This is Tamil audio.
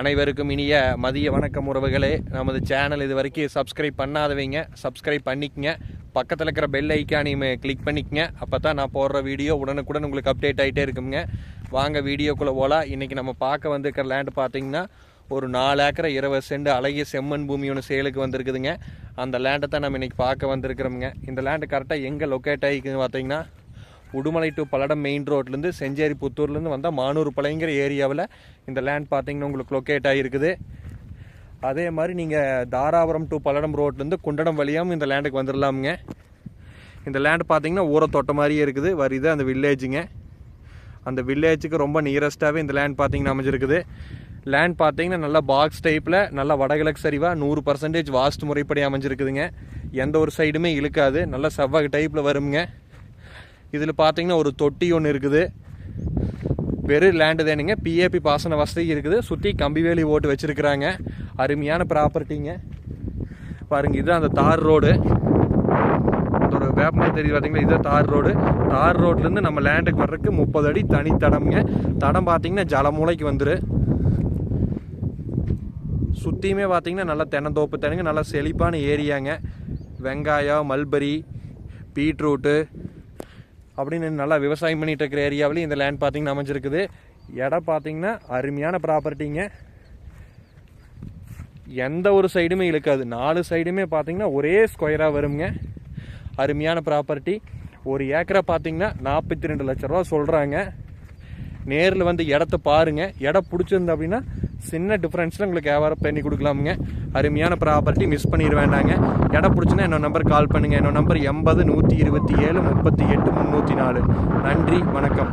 அனைவருக்கும் இனிய மதிய வணக்கம் உறவுகளே. நமது சேனல் இது வரைக்கும் சப்ஸ்கிரைப் பண்ணாதவங்க சப்ஸ்கிரைப் பண்ணிக்கங்க. பக்கத்தில் இருக்கிற பெல் ஐக்கானையும் கிளிக் பண்ணிக்கங்க. அப்போ தான் நான் போடுற வீடியோ உடனுக்குடன் உங்களுக்கு அப்டேட் ஆகிட்டே இருக்குங்க. வாங்க வீடியோக்குள்ளே போகலாம் இன்றைக்கி நம்ம பார்க்க வந்திருக்கிற லேண்டு பார்த்தீங்கன்னா ஒரு நாலு ஏக்கரை இருபது சென்ட் அழகிய செம்மண் பூமி ஒன்று சேலுக்கு வந்திருக்குதுங்க. அந்த லேண்டை தான் நம்ம இன்றைக்கி பார்க்க வந்திருக்கிறோமுங்க. இந்த லேண்டு கரெக்டாக எங்கே லொக்கேட் ஆகிக்குதுன்னு பார்த்தீங்கன்னா உடுமலை டு பல்லடம் மெயின் ரோட்லேருந்து செஞ்சேரி புத்தூர்லேருந்து வந்தால் மானூர் பழைங்கிற ஏரியாவில் இந்த லேண்ட் பார்த்தீங்கன்னா உங்களுக்கு லொக்கேட் ஆகிருக்குது அதே மாதிரி நீங்கள் தாராபுரம் டு பல்லடம் ரோட்லேருந்து குண்டடம் வழியாகவும் இந்த லேண்டுக்கு வந்துடலாமுங்க இந்த லேண்ட் பார்த்தீங்கன்னா ஊரை தொட்ட மாதிரியே இருக்குது. வருது அந்த வில்லேஜுங்க அந்த வில்லேஜுக்கு ரொம்ப நியரஸ்ட்டாகவே இந்த லேண்ட் பார்த்தீங்கன்னா அமைஞ்சிருக்குது. லேண்ட் பார்த்தீங்கன்னா நல்லா பாக்ஸ் டைப்பில் நல்லா வடகிழக்கு சரிவாக நூறு பர்சன்டேஜ் வாஸ்து முறைப்படி அமைஞ்சிருக்குதுங்க. எந்த ஒரு சைடுமே இழுக்காது. நல்லா செவ்வாய் டைப்பில் வருங்க இதில் பார்த்தீங்கன்னா ஒரு தொட்டி ஒன்று இருக்குது. வெறும் லேண்டு தானுங்க பிஏபி பாசன வசதி இருக்குது. சுற்றி கம்பி வேலி ஓட்டு வச்சுருக்குறாங்க. அருமையான ப்ராப்பர்ட்டிங்க பாருங்கள் இதுதான் அந்த தார் ரோடு ஒரு வேப்பமரம் தெரியுது பார்த்தீங்களா இதுதான் தார் ரோடு தார் ரோட்லேருந்து நம்ம லேண்டுக்கு வர்றதுக்கு முப்பது அடி தனி தடம்ங்க. தடம் பார்த்தீங்கன்னா ஜலமூலைக்கு வந்துரு. சுற்றியுமே பார்த்தீங்கன்னா நல்லா தென்னந்தோப்பு தனிங்க நல்லா செழிப்பான ஏரியாங்க வெங்காயம் மல்பரி பீட்ரூட்டு அப்படின்னு நல்லா விவசாயம் பண்ணிகிட்டு இருக்கிற ஏரியாவிலையும் இந்த லேண்ட் பார்த்திங்கன்னா அமைஞ்சிருக்குது. இடம் பார்த்தீங்கன்னா அருமையான ப்ராப்பர்ட்டிங்க எந்த ஒரு சைடுமே இழுக்காது. நாலு சைடுமே பார்த்திங்கன்னா ஒரே ஸ்கொயராக வருங்க அருமையான ப்ராப்பர்ட்டி ஒரு ஏக்கரை பார்த்திங்கன்னா நாற்பத்தி ரெண்டு லட்ச ரூபா சொல்கிறாங்க நேரில் வந்து இடத்த பாருங்க. இடம் பிடிச்சிருந்து அப்படின்னா சின்ன டிஃப்ரென்ஸில் உங்களுக்கு வியாபாரம் பண்ணி கொடுக்கலாமுங்க. அருமையான ப்ராப்பர்ட்டி மிஸ் பண்ணிட வேண்டாங்க. இடம் பிடிச்சுன்னா என்னோட நம்பர் கால் பண்ணுங்கள் என்னோட நம்பர் எண்பது நூற்றி இருபத்தி ஏழு முப்பத்தி எட்டு முந்நூற்றி நாலு. நன்றி வணக்கம்.